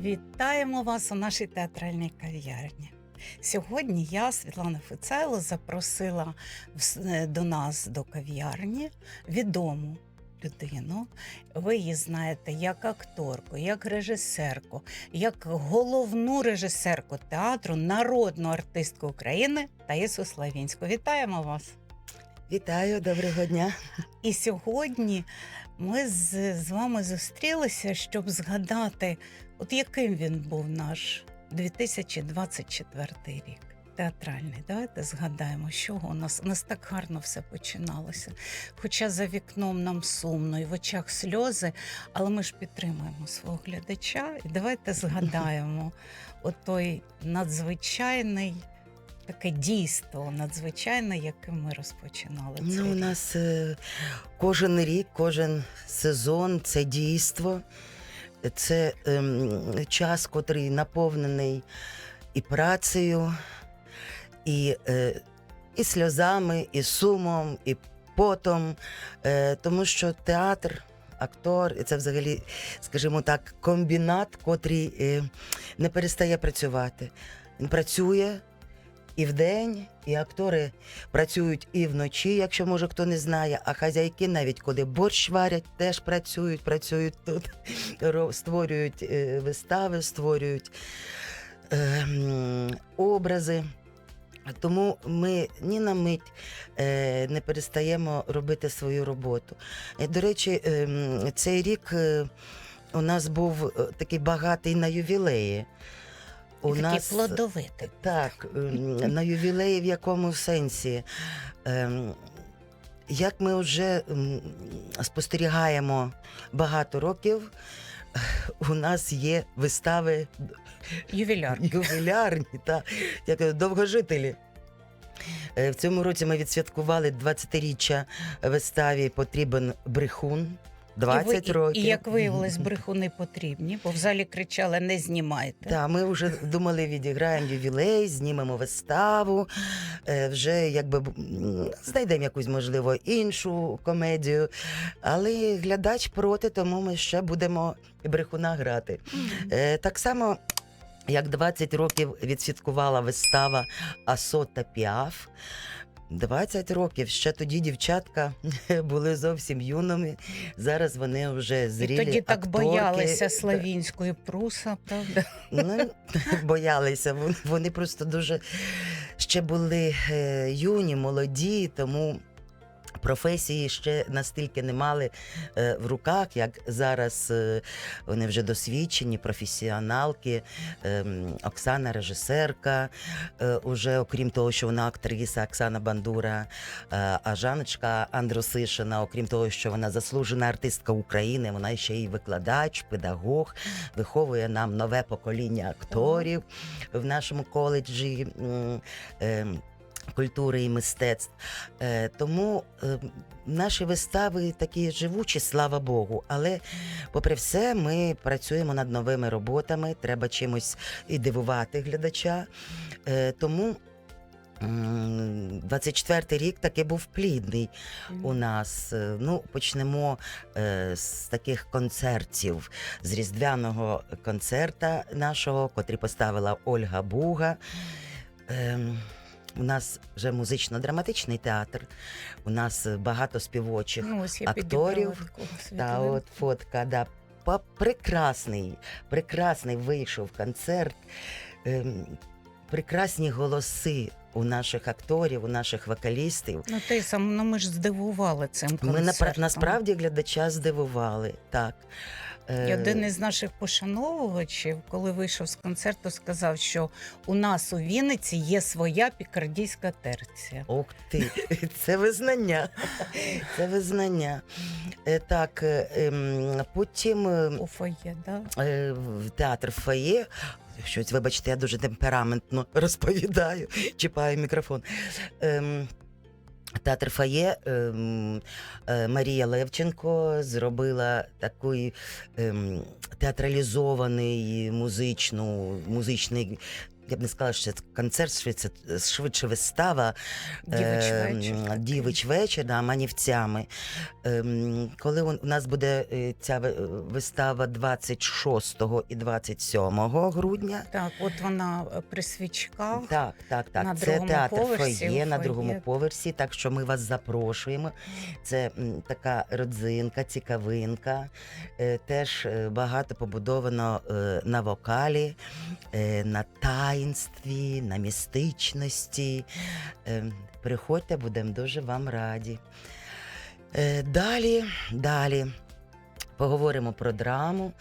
Вітаємо вас у нашій театральній кав'ярні. Сьогодні я, Світлана Фицайло, запросила е, до нас до кав'ярні відому людину. Ви її знаєте як акторку, як режисерку, як головну режисерку театру, народну артистку України Таїсу Славінську. Вітаємо вас! Вітаю, доброго дня. І сьогодні ми з, з вами зустрілися, щоб згадати, от яким він був наш 2024 рік. Театральний, давайте згадаємо, з чого у нас у нас так гарно все починалося. Хоча за вікном нам сумно і в очах сльози, але ми ж підтримуємо свого глядача. І давайте згадаємо отой надзвичайний таке дійство, надзвичайне, яким ми розпочинали. цей Ну, у нас е, кожен рік, кожен сезон це дійство, це ем, час, котрий наповнений і працею, і, е, і сльозами, і сумом, і потом, е, тому що театр. Актор, це взагалі, скажімо так, комбінат, котрий е, не перестає працювати. Він працює і вдень, і актори працюють і вночі, якщо може хто не знає. А хазяйки, навіть коли борщ варять, теж працюють, працюють тут, створюють е, вистави, створюють е, образи. Тому ми ні на мить е, не перестаємо робити свою роботу. Е, До речі, е, цей рік у нас був такий багатий на ювілеї. І такий плодовитий. Так, ем, на ювілеї в якому сенсі? Ем, Як ми вже ем, спостерігаємо багато років, у нас є вистави Ювіляр. ювілярні та як довгожителі. Е, В цьому році ми відсвяткували 20-річчя виставі Потрібен брехун. 20 і, ви- років. І, як виявилось, брехуни потрібні, бо в залі кричали не знімайте. Так, ми вже думали, відіграємо ювілей, знімемо виставу, е, вже якби знайдемо якусь, можливо, іншу комедію. Але глядач проти, тому ми ще будемо брехуна грати. Е, Так само, як 20 років відсвяткувала вистава Асо та Піаф. 20 років ще тоді дівчатка були зовсім юними. Зараз вони вже І тоді так акторки. боялися славінської пруса, правда? Ну, боялися. Вони, вони просто дуже ще були е, юні, молоді, тому професії ще настільки не мали е, в руках, як зараз е, вони вже досвідчені, професіоналки. Е, Оксана режисерка, е, уже окрім того, що вона актриса Оксана Бандура, а Жаночка Андросишина, окрім того, що вона заслужена артистка України, вона ще й викладач, педагог, виховує нам нове покоління акторів в нашому коледжі. Ем, Культури і мистецтв. Е, тому е, наші вистави такі живучі, слава Богу. Але, попри все, ми працюємо над новими роботами. Треба чимось і дивувати глядача. Е, тому м, 24-й рік таки був плідний у нас. Ну, почнемо з таких концертів, з різдвяного концерта нашого, котрий поставила Ольга Буга. У нас вже музично-драматичний театр. У нас е, багато співочих Ну, ось я акторів, та от фотка, да. Прекрасний, прекрасний вийшов концерт. Ем, прекрасні голоси у наших акторів, у наших вокалістів. Ну, ти сам, ну ми ж здивували цим Ми напра- насправді глядача здивували. Так. Е, І один із наших пошановувачів, коли вийшов з концерту, сказав, що у нас у Вінниці є своя пікардійська терція. Ух ти, це визнання. Це визнання. Е, Так, е, ем, потім е, У фоє, да? е, в театр фоє. Щось, вибачте, я дуже темпераментно розповідаю, чіпаю мікрофон. Ем, Театр Фає ем, е, Марія Левченко зробила такий ем, театралізований музичну, музичний я б не сказала, що це концерт, швидше, швидше вистава. Дівич Ем, вечір. такий. Дівич вечір, да, манівцями. Ем, Коли у нас буде е, ця вистава 26 і 27 грудня. Так, от вона е, при свічках. Так, так, так. На це театр поверсі, фоє на фоє. другому поверсі, так що ми вас запрошуємо. Це така родзинка, цікавинка. Е, Теж багато побудовано е, на вокалі, е, на таїнстві, на містичності. Е, Приходьте, будемо дуже вам раді. Е, Далі, далі. Поговоримо про драму.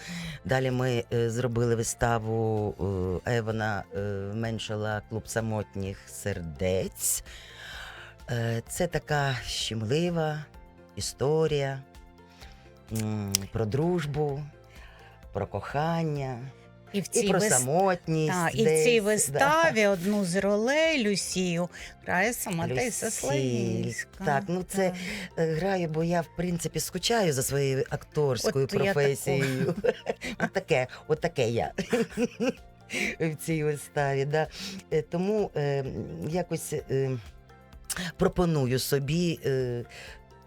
Далі ми е, зробили виставу е, Евана е, Меншала Клуб самотніх сердець. Е, це така щемлива історія м, про дружбу, про кохання І в і про вис- самотність. Так, і в десь, цій да. виставі одну з ролей Люсію грає сама Таїса Люсіль, Славінська. так, ну це Е, Граю, бо я в принципі скучаю за своєю акторською От професією. От таке, от таке я в цій виставі. Да. Е, Тому е, якось е, пропоную собі. Е,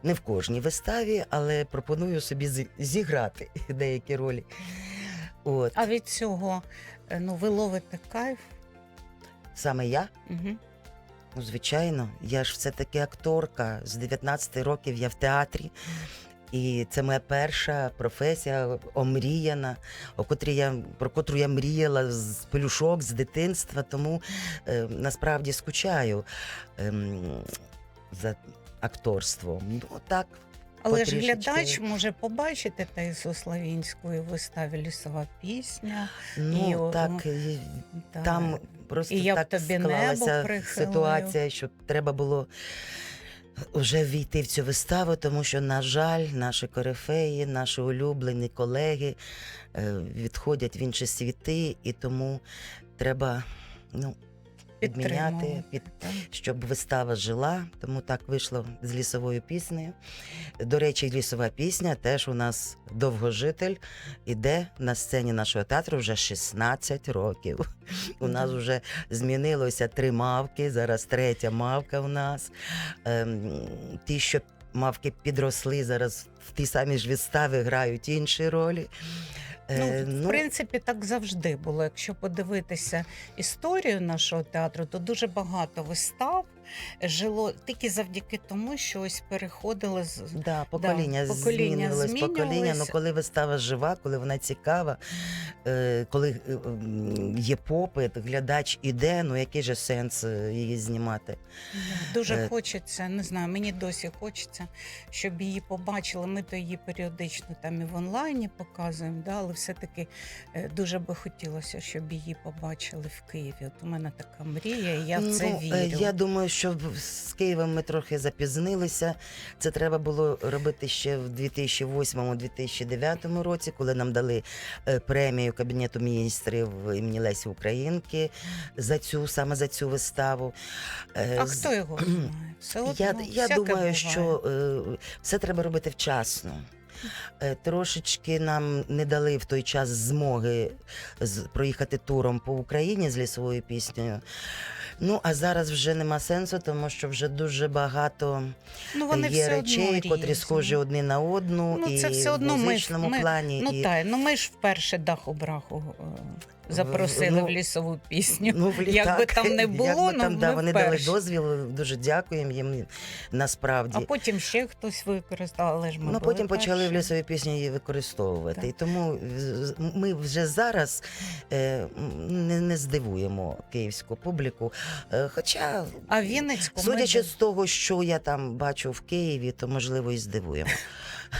не в кожній виставі, але пропоную собі зіграти деякі ролі. От. А від цього е, ну, ви ловите кайф. Саме я Угу. Ну, звичайно, я ж все-таки акторка. З 19 років я в театрі. І це моя перша професія омріяна, о котрій я, про котру я мріяла з пелюшок, з дитинства. Тому е, насправді скучаю ем, за акторством. Ну, так, Але ж глядач може побачити Таїсу Славінську у виставі Лісова пісня. ну, І, так і та, там просто І так склалася ситуація, що треба було вже війти в цю виставу, тому що, на жаль, наші корифеї, наші улюблені колеги е, відходять в інші світи, і тому треба ну, підтримувати, під, щоб вистава жила. Тому так вийшло з лісовою піснею. До речі, лісова пісня теж у нас довгожитель іде на сцені нашого театру вже 16 років. У нас вже змінилося три мавки, зараз третя мавка у нас. Ем, ті, що мавки підросли, зараз в ті самі ж відстави, грають інші ролі. Е, Ну, в принципі, так завжди було. Якщо подивитися історію нашого театру, то дуже багато вистав жило тільки завдяки тому, що ось переходили з Да, покоління, покоління змінювалось, покоління. Ну, коли вистава жива, коли вона цікава, е, коли е, є попит, глядач іде, ну який же сенс е, її знімати? дуже Е, хочеться. Не знаю, мені досі хочеться, щоб її побачили. Ми то її періодично там і в онлайні показуємо, да, але все-таки е, дуже би хотілося, щоб її побачили в Києві. От у мене така мрія, і я в це Ну, вірю. е, Я думаю, що в- з Києвом ми трохи запізнилися. Це треба було робити ще в 2008-2009 році, коли нам дали е, премію Кабінету міністрів імені Лесі Українки за цю саме за цю виставу. Е, А з- хто його знає? Все Я, я думаю, буває. що е, все треба робити вчасно. Е, Трошечки нам не дали в той час змоги проїхати туром по Україні з лісовою піснею. Ну, а зараз вже нема сенсу, тому що вже дуже багато ну, вони є все речей, одно котрі схожі одні на одну, Ну, і це все одно в музичному ми- плані. Ну і... та ну ми ж вперше дах браху е, запросили ну, в лісову пісню. Ну, в Як би там не як було, би ну, там, да, ми вони дали дозвіл, дуже дякуємо їм насправді. А потім ще хтось використав, але ж ми Ну, були потім почали в перші. лісовій пісні її використовувати. Так. І тому ми вже зараз е, не, не здивуємо київську публіку. Е, хоча, А Вінницьку судячи ми, з того, що я там бачу в Києві, то можливо і здивуємо.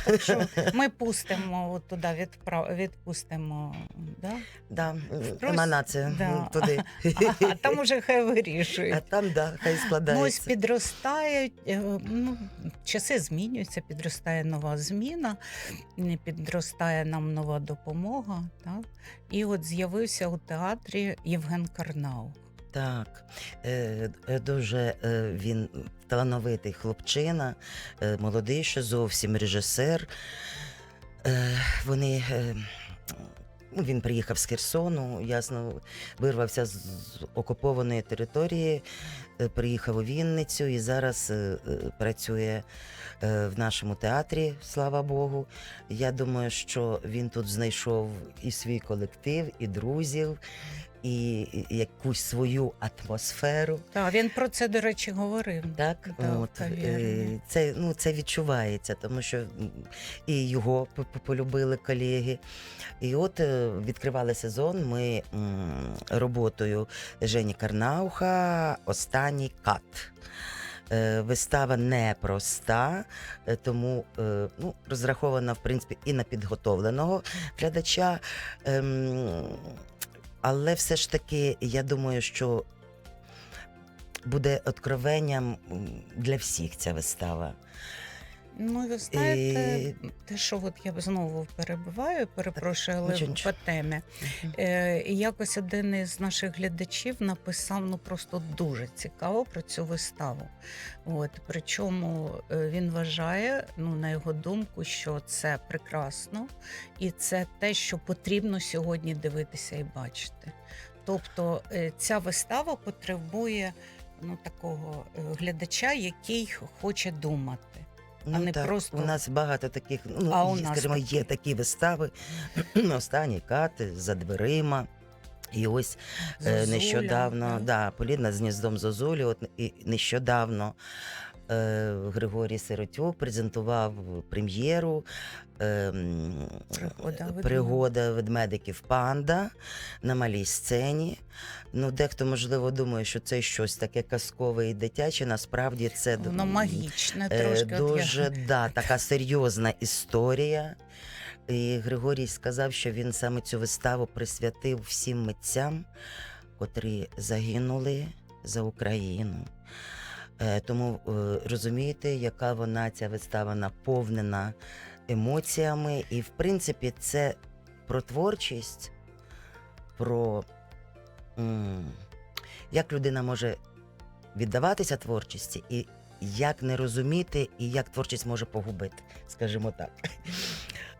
Так що ми пустимо от туди, відправ... відпустимо. Да? Да, Просто- еманація да. туди. А там уже хай вирішують. А там, да, хай Ну, ось підростають, е, ну, часи змінюються, підростає нова зміна, не підростає нам нова допомога. Так? І от з'явився у театрі Євген Карнау. Так, е, е, дуже е, він талановитий хлопчина, молодий ще зовсім режисер. Вони ну, він приїхав з Херсону, ясно, вирвався з окупованої території, приїхав у Вінницю і зараз е, е, працює е, в нашому театрі, слава Богу. Я думаю, що він тут знайшов і свій колектив, і друзів, і якусь свою атмосферу. Так, він про це, до речі, говорив. Так, Да, от, е, це, ну, це відчувається, тому що і його полюбили колеги. І от е, відкривали сезон ми роботою Жені Карнауха Останній кат. Е, Вистава непроста, е, тому е, ну, розрахована, в принципі, і на підготовленого глядача. Ем, Але все ж таки, я думаю, що буде откровенням для всіх ця вистава. Ну, ви знаєте, Е, те, що от я знову перебиваю, перепрошую, але нічого, нічого. по темі. Е, і якось один із наших глядачів написав ну просто дуже цікаво про цю виставу. От причому е, він вважає, ну на його думку, що це прекрасно, і це те, що потрібно сьогодні дивитися і бачити. Тобто е, ця вистава потребує ну такого е, глядача, який хоче думати. Ну, не так, просто- У нас багато таких, ну, А у нас скажімо, є такі. такі вистави. Останній кати за дверима. І ось е, Зозуля, нещодавно, да, Поліна з гніздом Зозулі, от і нещодавно Григорій Сиротюк презентував прем'єру е, Пригода ведмедиків. панда на малій сцені. Ну, дехто, можливо, думає, що це щось таке казкове і дитяче. Насправді це Воно магічне Е, трошки. Дуже да, така серйозна історія. І Григорій сказав, що він саме цю виставу присвятив всім митцям, котрі загинули за Україну. Е, Тому е, розумієте, яка вона ця вистава наповнена емоціями. І, в принципі, це про творчість, про як людина може віддаватися творчості, і як не розуміти, і як творчість може погубити, скажімо так,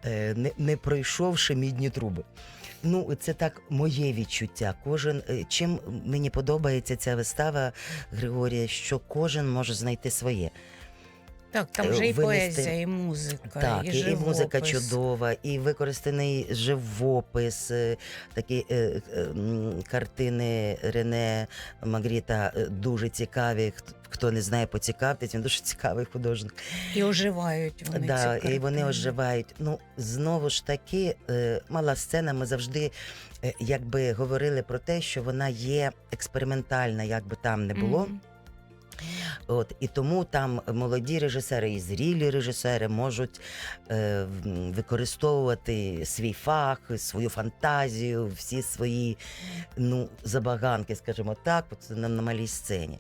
Е, не, не пройшовши мідні труби. Ну, це так моє відчуття. Кожен е, чим мені подобається ця вистава Григорія, що кожен може знайти своє. Так, там е, вже і винести- поезія, і музика, Так, і, і, і музика чудова, і використаний живопис, е, такі е, е, м, картини Рене Магріта е, дуже цікаві. Хт- Хто не знає, поцікавтесь, він дуже цікавий художник. І оживають вони. да, ці і вони картини. оживають. Ну, знову ж таки, е, мала сцена, ми завжди е, якби говорили про те, що вона є експериментальна, як би там не було. Мгм. От і тому там молоді режисери і зрілі режисери можуть е, використовувати свій фах, свою фантазію, всі свої ну, забаганки, скажімо так, от на, на малій сцені.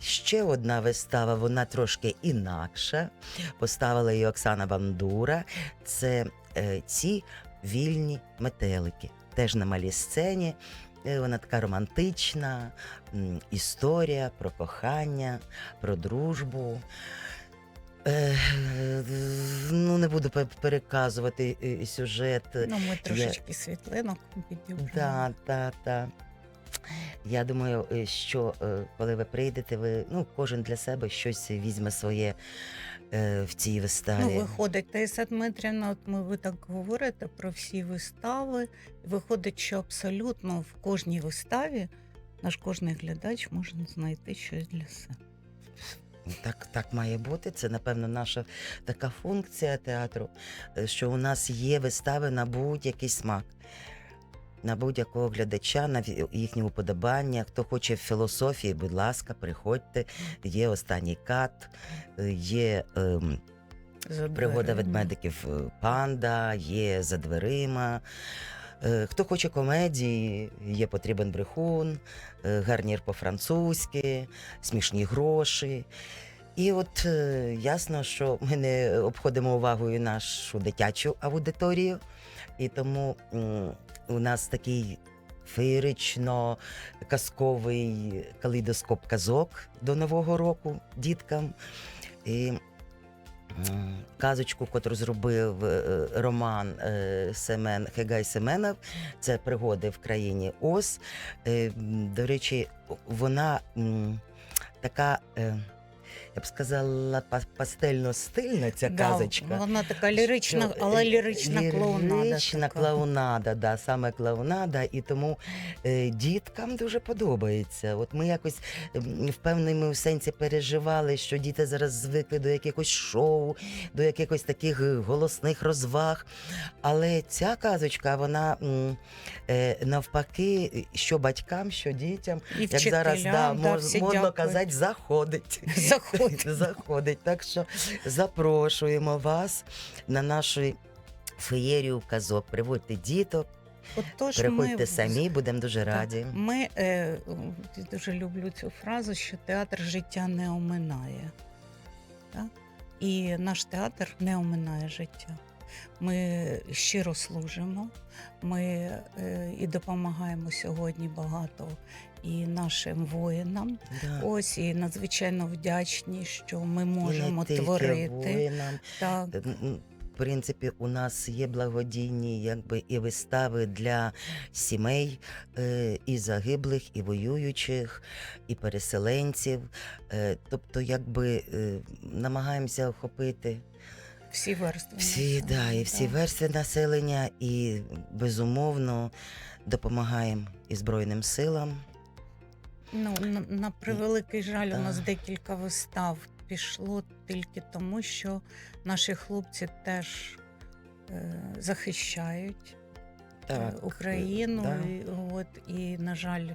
Ще одна вистава, вона трошки інакша. Поставила її Оксана Бандура. Це е, ці вільні метелики. Теж на малій сцені. Е, Вона така романтична, історія про кохання, про дружбу. Е, ну, не буду переказувати е, сюжет. Ну, ми трошечки світлинок підібрали. Да, да, да. Я думаю, е, що е, коли ви прийдете, ви ну, кожен для себе щось візьме своє е, в цій виставі. Ну, виходить, Таїса Дмитрівна, от ми ви так говорите про всі вистави. Виходить, що абсолютно в кожній виставі наш кожний глядач може знайти щось для себе. Так, так має бути. Це, напевно, наша така функція театру, що у нас є вистави на будь-який смак. На будь-якого глядача, на їхні уподобання. Хто хоче філософії, будь ласка, приходьте. Є останній кат, е, є ем, За пригода ведмедиків е, панда, є за дверима. Е, Хто хоче комедії, є потрібен брехун, е, гарнір по-французьки, смішні гроші. І от е, ясно, що ми не обходимо увагою нашу дитячу аудиторію, і тому у нас такий феєрично казковий калейдоскоп казок до Нового року діткам. І казочку, котру зробив е, Роман е, Семен Хегай Семенов. Це пригоди в країні Оз. Е, До речі, вона така. Е, Я б сказала, пастельно-стильна ця Да, казочка. Вона така лірична, Що, але е, лірична клоунада. Лірична така. клоунада, да, саме клоунада. І тому е, діткам дуже подобається. От ми якось в певному сенсі переживали, що діти зараз звикли до якихось шоу, до якихось таких е, голосних розваг. Але ця казочка, вона е, навпаки, що батькам, що дітям, І як зараз да, мож- модно казати, заходить. Заходить. Заходить. Так що запрошуємо вас на нашу феєрію казок. Приводьте діток, Отож, приходьте ми, самі, будемо дуже Так, раді. Ми е, я дуже люблю цю фразу, що театр життя не оминає. Так? І наш театр не оминає життя. Ми щиро служимо, ми е, і допомагаємо сьогодні багато і нашим воїнам. Да. Ось і надзвичайно вдячні, що ми можемо тільки творити. воїнам. Так, В принципі, у нас є благодійні якби, і вистави для сімей е, і загиблих, і воюючих, і переселенців. Е, тобто, якби е, намагаємося охопити всі верстви. Всі, да, і всі так. верстви населення, і безумовно допомагаємо і Збройним силам. Ну, на, на превеликий жаль, у нас декілька вистав пішло тільки тому, що наші хлопці теж е, захищають е, Україну. да. І, от, і, на жаль,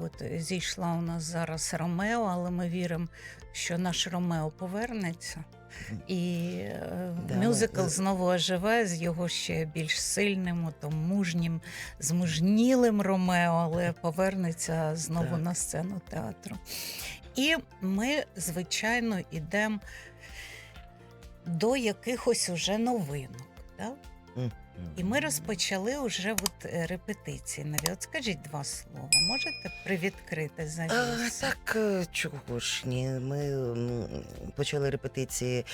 от зійшла у нас зараз Ромео, але ми віримо, що наш Ромео повернеться. І е, Да, мюзикл з- знову оживе з його ще більш сильним, ото мужнім, змужнілим Ромео, але повернеться знову Так. на сцену театру. І ми, звичайно, йдемо до якихось уже новинок. Так? І ми розпочали вже от е, репетиції. Навіть от скажіть два слова. Можете привідкрити А, завісу? так, е, чого ж ні. Ми м, почали репетиції,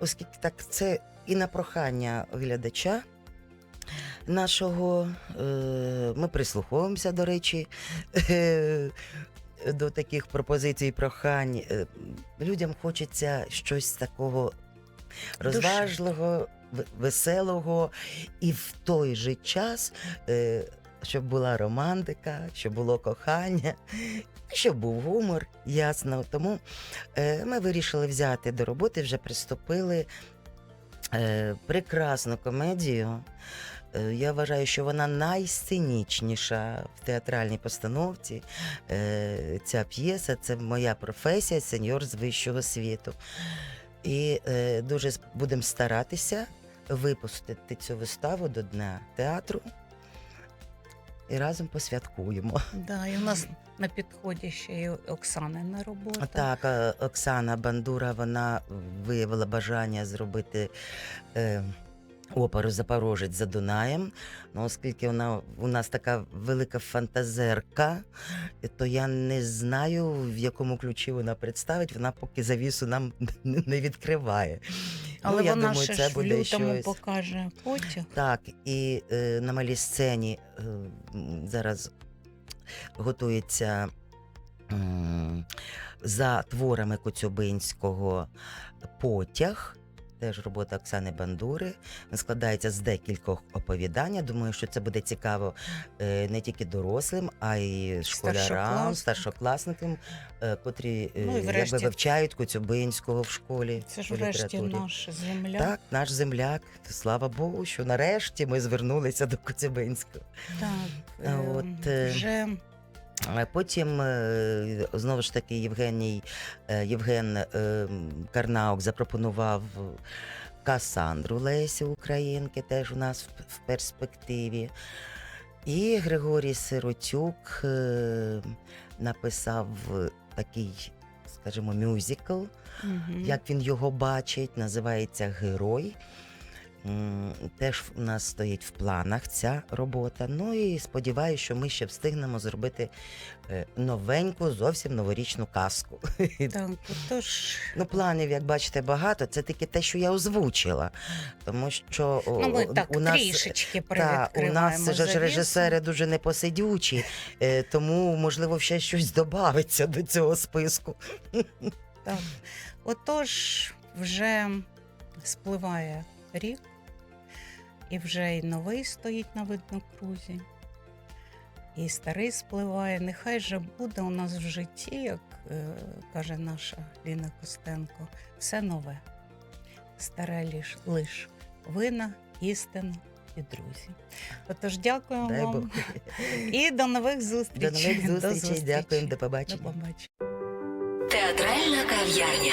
оскільки так це і на прохання глядача нашого. е, Ми прислуховуємося, до речі, е, до таких пропозицій і прохань. Е, Людям хочеться щось такого розважливого, веселого, і в той же час, е, щоб була романтика, щоб було кохання, щоб був гумор, ясно. Тому е, ми вирішили взяти до роботи, вже приступили е, прекрасну комедію. Я вважаю, що вона найсценічніша в театральній постановці. Ця п'єса це моя професія, сеньор з вищого світу. І дуже будемо старатися випустити цю виставу до Дня театру. І разом посвяткуємо. Да, і у нас на підході ще й Оксанина робота. Так, е, Оксана Бандура вона виявила бажання зробити е, оперу Запорожець за Дунаєм. Ну, оскільки вона у нас така велика фантазерка, то я не знаю, в якому ключі вона представить. Вона поки завісу нам не відкриває. Але ну, я вона думаю, ще це ж буде лютому щось. покаже потяг. Так, і е, на малій сцені е, зараз готується за творами Коцюбинського потяг. Теж робота Оксани Бандури. Він складається з декількох оповідань. Я Думаю, що це буде цікаво е, не тільки дорослим, а й школярам, Старшокласникам. е, котрі е, Ну, якби вивчають Коцюбинського в школі. Це ж врешті наш земля. Так, наш земляк. Слава Богу, що нарешті ми звернулися до Коцюбинського. Так, от, вже Потім е, знову ж таки Євгеній е, Євген е, Карнаук запропонував Касандру Лесі Українки, теж у нас в, перспективі. І Григорій Сиротюк написав такий, скажімо, мюзикл мгм. як він його бачить, називається Герой. М, Теж у нас стоїть в планах ця робота. Ну і сподіваюся, що ми ще встигнемо зробити е, новеньку, зовсім новорічну казку. Так, отож, Ну, планів, як бачите, багато. Це тільки те, що я озвучила. Тому що ну ми о, так у нас трішечки та, у нас же ж режисери дуже непосидючі, е, тому можливо ще щось додається до цього списку. Так. Отож, вже спливає рік, і вже й новий стоїть на виднокрузі, і старий спливає. Нехай же буде у нас в житті, як е, каже наша Ліна Костенко, все нове. Старе лиш, лиш вина, істина і друзі. Отож, дякую Дай Бог. І до нових До зустрічей. нових зустрічей. Дякуємо, до До побачення. побачення. Театральна кав'ярня.